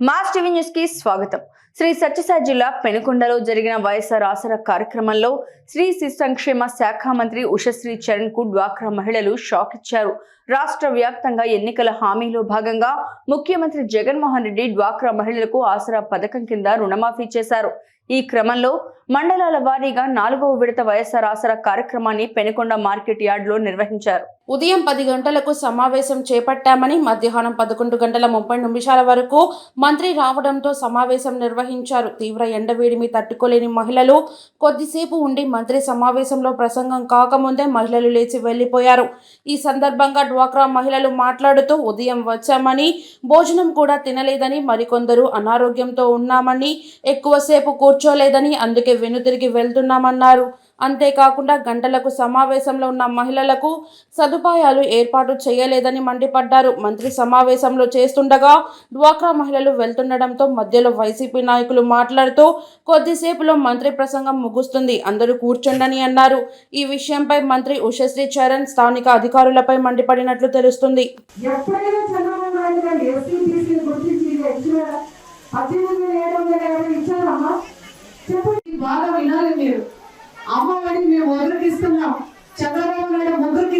Mass TV న్యూస్కి స్వాగతం. శ్రీ సత్యసాయి జిల్లా పెనుకొండలో జరిగిన వైఎస్ఆర్ ఆసరా కార్యక్రమంలో శ్రీ శిశు సంక్షేమ శాఖ మంత్రి ఉషశ్రీ చరణ్కు డ్వాక్రా మహిళలు షాక్ ఇచ్చారు. రాష్ట్ర వ్యాప్తంగా ఎన్నికల హామీలో భాగంగా ముఖ్యమంత్రి జగన్మోహన్ రెడ్డి డ్వాక్రా మహిళలకు ఆసరా పథకం కింద రుణమాఫీ చేశారు. ఈ క్రమంలో మండలాల వారీగా నాలుగవ విడత వైఎస్ఆర్ ఆసరా కార్యక్రమాన్ని పెనుకొండ మార్కెట్ యార్డ్లో నిర్వహించారు. ఉదయం పది గంటలకు సమావేశం చేపట్టామని మధ్యాహ్నం పదకొండు గంటల ముప్పై నిమిషాల వరకు మంత్రి రావడంతో సమావేశం నిర్వహించారు. తీవ్ర ఎండవేడిమి తట్టుకోలేని మహిళలు కొద్దిసేపు ఉండి మంత్రి సమావేశంలో ప్రసంగం కాకముందే మహిళలు లేచి వెళ్ళిపోయారు ఈ సందర్భంగా డ్వాక్రా మహిళలు మాట్లాడుతూ ఉదయం వచ్చామని భోజనం కూడా తినలేదని మరికొందరు అనారోగ్యంతో ఉన్నామని ఎక్కువసేపు కూర్చోలేదని అందుకే వెనుతిరిగి వెళ్తున్నామన్నారు. అంతేకాకుండా గంటలకు సమావేశంలో ఉన్న మహిళలకు సదుపాయాలు ఏర్పాటు చేయలేదని మండిపడ్డారు. మంత్రి సమావేశంలో చేస్తుండగా డ్వాక్రా మహిళలు వెళ్తుండడంతో మధ్యలో వైసీపీ నాయకులు మాట్లాడుతూ కొద్దిసేపులో మంత్రి ప్రసంగం ముగుస్తుంది అందరూ కూర్చోండని అన్నారు. ఈ విషయంపై మంత్రి ఉషశ్రీ చరణ్ స్థానిక అధికారులపై మండిపడినట్లు తెలుస్తుంది. ఎప్పుడైనా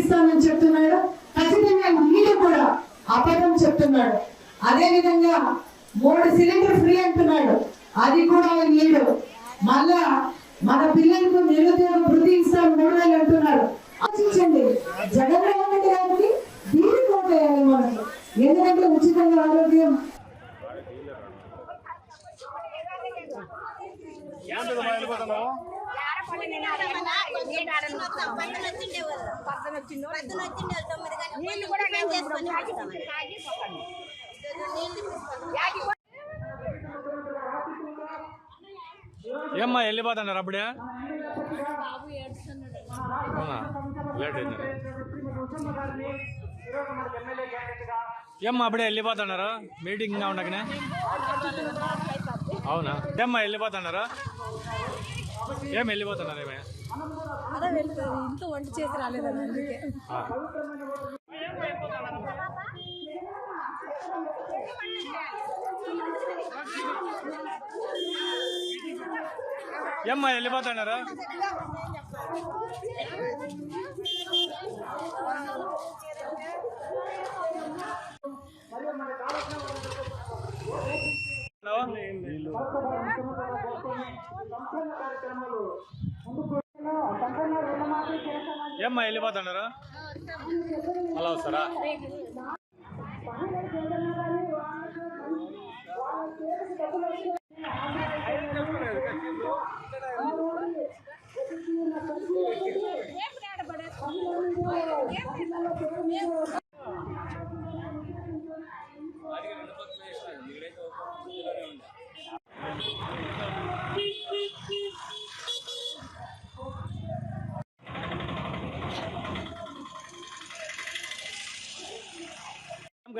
ఇస్తానని చెప్తున్నాడు. ఖచ్చితంగా మీరు కూడా అబద్ధం చెప్తున్నాడు. అదే విధంగా మూడు సిలిండర్ ఫ్రీ అంటున్నాడు. అది కూడా నీడు మళ్ళా మన పిల్లలకు నిరుద్యోగ వృద్ధి ఇస్తాను మూడు వేలు అంటున్నాడు. ఆలోచించండి. జగన్మోహన్ రెడ్డి గారికి దీనికి ఓటేయాలి మనకు ఎందుకంటే ఉచితంగా ఆరోగ్యం. ఏమ్మా వెళ్ళిపోతున్నారు అప్పుడే. అవునా? లేట్ అయింది. ఏమ్మా అప్పుడే వెళ్ళిపోతున్నారు? మీటింగ్ ఇంకా ఉండకనే అవునా? ఏమ్మా వెళ్ళిపోతున్నారు? ఏం వెళ్ళిపోతున్నారు ఏమే అదే వెళ్తుంది. ఇంట్లో వంట చేసి రాలేదని అందుకే. ఏమ్మా వెళ్ళిపోతున్నారు? హలో ఏమ్మా వెళ్ళిపోతున్నారు? అలా వస్తారా? ఇంకా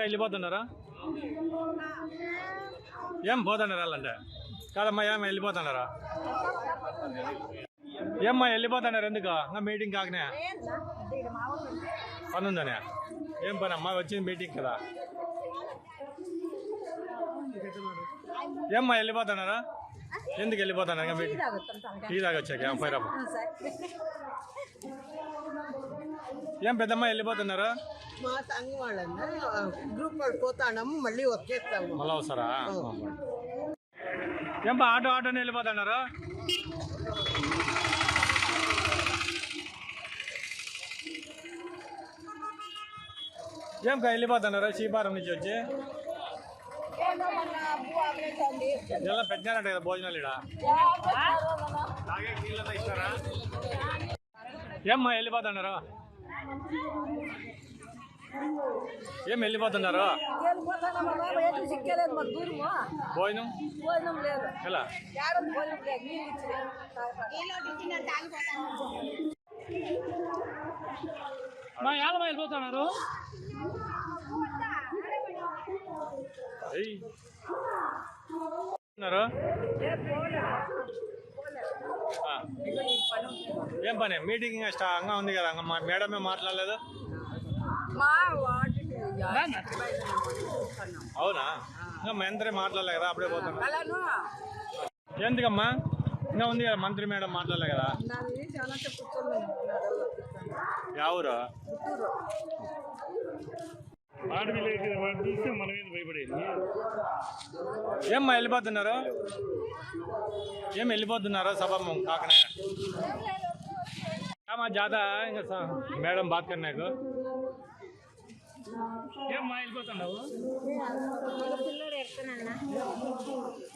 వెళ్ళిపోతున్నారా ఏం పోతున్నారు వాళ్ళంటే? కాదమ్మా ఏం వెళ్ళిపోతున్నారా ఏమ్మా వెళ్ళిపోతున్నారు ఎందుకు? నా మీటింగ్ కాకనే? పని ఉందనే? ఏం పని అమ్మా వచ్చింది మీటింగ్ కదా? ఏమ్మా వెళ్ళిపోతున్నారా ఎందుకు వెళ్ళిపోతున్నారు ఇంకా మీటింగ్ టీ తాగి వచ్చాక పోయిరాపు ఏం పెద్దమ్మ వెళ్ళిపోతున్నారా మా సంఘం వాళ్ళన్నా గ్రూప్ వాళ్ళు పోతాము మళ్ళీ వచ్చేస్తాము మళ్ళా వస్తారా ఏం బా ఆటో ఆటోని వెళ్ళిపోతున్నారా ఏం కా వెళ్ళిపోతున్నారా శ్రీపారం నుంచి వచ్చి ఇలా పెట్టినారంట కదా భోజనాలు ఇడ ఇస్తారా? ఏమ్మా వెళ్ళిపోతున్నారు? ఏం వెళ్ళిపోతున్నారు? భోజనం? ఎలా? మా యాదమ్మ వెళ్ళిపోతున్నారు? ఆ. ఏం పని? మీటింగ్ స్ట్రాంగ్గా ఉంది కదా మా మేడమే మాట్లాడలేదు? అవునా? ఇంకా మంత్రి మాట్లాడలే కదా అప్పుడే పోతున్నా. ఎందుకమ్మా? ఇంకా ఉంది కదా మంత్రి మేడం మాట్లాడలే కదా? నాది చాలా చెప్పుతున్నాను ఎవరు ఏమ్మా వెళ్ళిపోతున్నారు? ఏం వెళ్ళిపోతున్నారు సభ కాకనే? ఏమా జాదా ఇంకా మేడం బాత్ కన్నాకు ఏమ్మా వెళ్ళిపోతున్నావు?